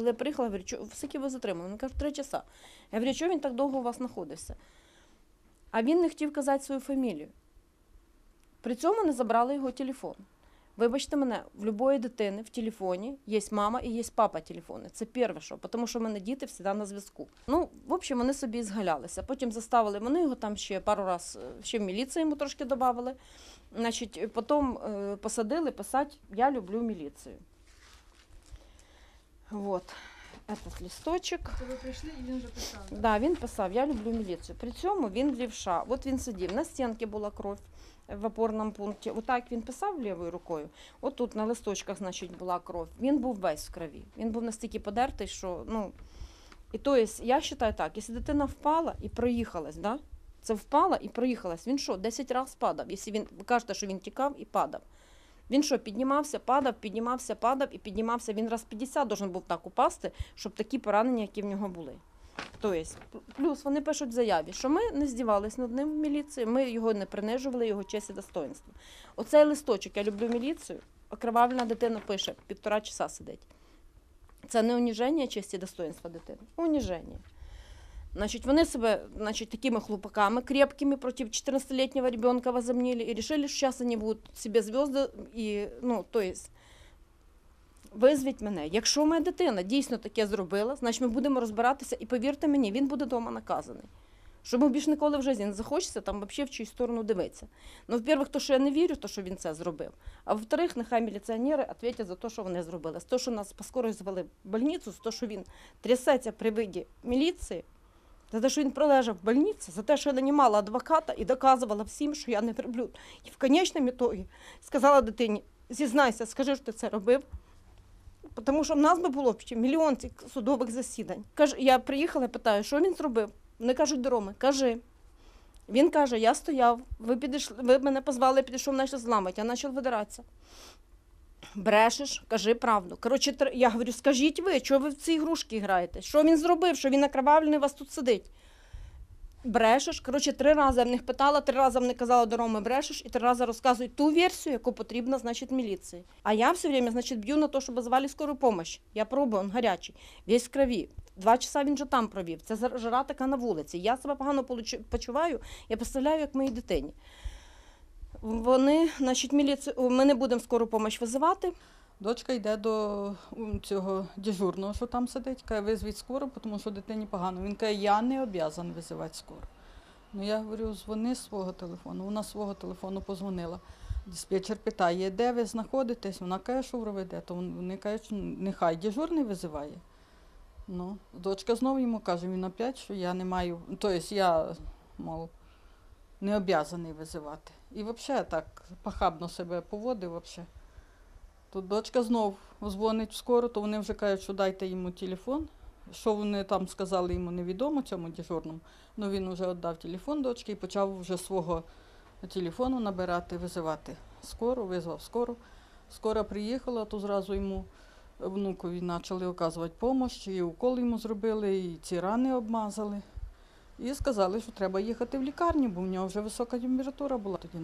Коли я приїхала, я говорю, «Чо- скільки ви затримали? Він каже, три часа. Я говорю, чого він так довго у вас знаходився? А він не хотів казати свою фамілію. При цьому не забрали його телефон. Вибачте мене, в будь-якої дитини в телефоні є мама і є папа телефони. Це перше, що, тому що в мене діти завжди на зв'язку. Ну, в общем, вони собі згалялися. Потім заставили вони його там ще пару раз, е, ще в міліцію йому трошки додавали. Значить, потім е, посадили писати Я люблю міліцію. Вот. Этот листочок. То ви прийшли і він вже писав. да? Да, він писав, я люблю міліцію. При цьому він лівша. От він сидів, на стінці була кров в опорному пункті. Отак він писав лівою рукою. От тут на листочках, значить, була кров. Він був весь в крові. Він був настільки подертий, що ну. І то є, я вважаю так, якщо дитина впала і проїхалась, да? це впала і проїхалась. Він що, 10 разів падав? Якщо він ви кажете, що він тікав і падав. Він що, піднімався, падав, піднімався, падав і піднімався. Він раз 50 должен був так упасти, щоб такі поранення, які в нього були. Тобто, плюс вони пишуть в заяві, що ми не здівались над ним в міліції, ми його не принижували, його честь і достоинство. Оцей листочок, я люблю міліцію, окривавлена дитина пише, півтора часа сидить. Це не уніження честі і достоинства дитини, уніження. Значить, вони себе значить, такими хлопаками крепкими проти 14-летнего ребенка возомнили и решили, что сейчас они будут себе звезды і, ну, то есть, визвіть мене. Якщо моя дитина дійсно таке зробила, значить ми будемо розбиратися, і повірте мені, він буде вдома наказаний. Щоб більш ніколи в житті не захочеться там взагалі в чиюсь сторону дивитися. Ну, в-перше, то, що я не вірю, то, що він це зробив. А во-вторых, нехай міліціонери відповідять за те, що вони зробили. З того, що нас поскоро звели в больницю, з того, що він трясеться при виді міліції, за те, що він пролежав в больниці, за те, що я нанімала адвоката і доказувала всім, що я не верблюд. І в конечному ітогі сказала дитині: зізнайся, скажи, що ти це робив. Тому що в нас би було ще мільйон цих судових засідань. Я приїхала, питаю, що він зробив. Вони кажуть до Роми, кажи. Він каже: я стояв, ви підійшли, ви мене позвали, підійшов, почали зламати, я почав видиратися. Брешеш, кажи правду. Коротше, я говорю, скажіть ви, чого ви в ці ігрушки граєте? Що він зробив, що він накривавлений вас тут сидить? Брешеш. Коротше, три рази в них питала, три рази мені казала до Роми, брешеш, і три рази розказують ту версію, яку потрібно, значить, міліції. А я все время, значить, б'ю на те, щоб звали скору помощь. Я пробую, він гарячий, весь в крові. Два часа він же там провів. Це жара така на вулиці. Я себе погано почуваю, я представляю, як моїй дитині. Вони, значить, міліцію, ми не будемо скору помощь визивати. Дочка йде до цього дежурного, що там сидить, каже, визвіть скоро, тому що дитині погано. Він каже, я не обов'язаний визивати скоро. Ну я говорю, дзвони з свого телефону. Вона свого телефону позвонила. Диспетчер питає, де ви знаходитесь? Вона каже, що Роведе. То вони кажуть, що нехай дежурний визиває. Ну, дочка знову йому каже, він опять, що я не маю, тобто я, мов, не обов'язаний визивати. І взагалі так похабно себе поводив взагалі. Тут дочка знов дзвонить скоро, то вони вже кажуть, що дайте йому телефон. Що вони там сказали йому невідомо цьому дежурному. Ну він вже віддав телефон дочки і почав вже свого телефону набирати, визивати скору, визвав скору. Скора приїхала, то зразу йому внукові почали оказувати допомогу, і укол йому зробили, і ці рани обмазали. І сказали, що треба їхати в лікарню, бо в нього вже висока температура була тоді.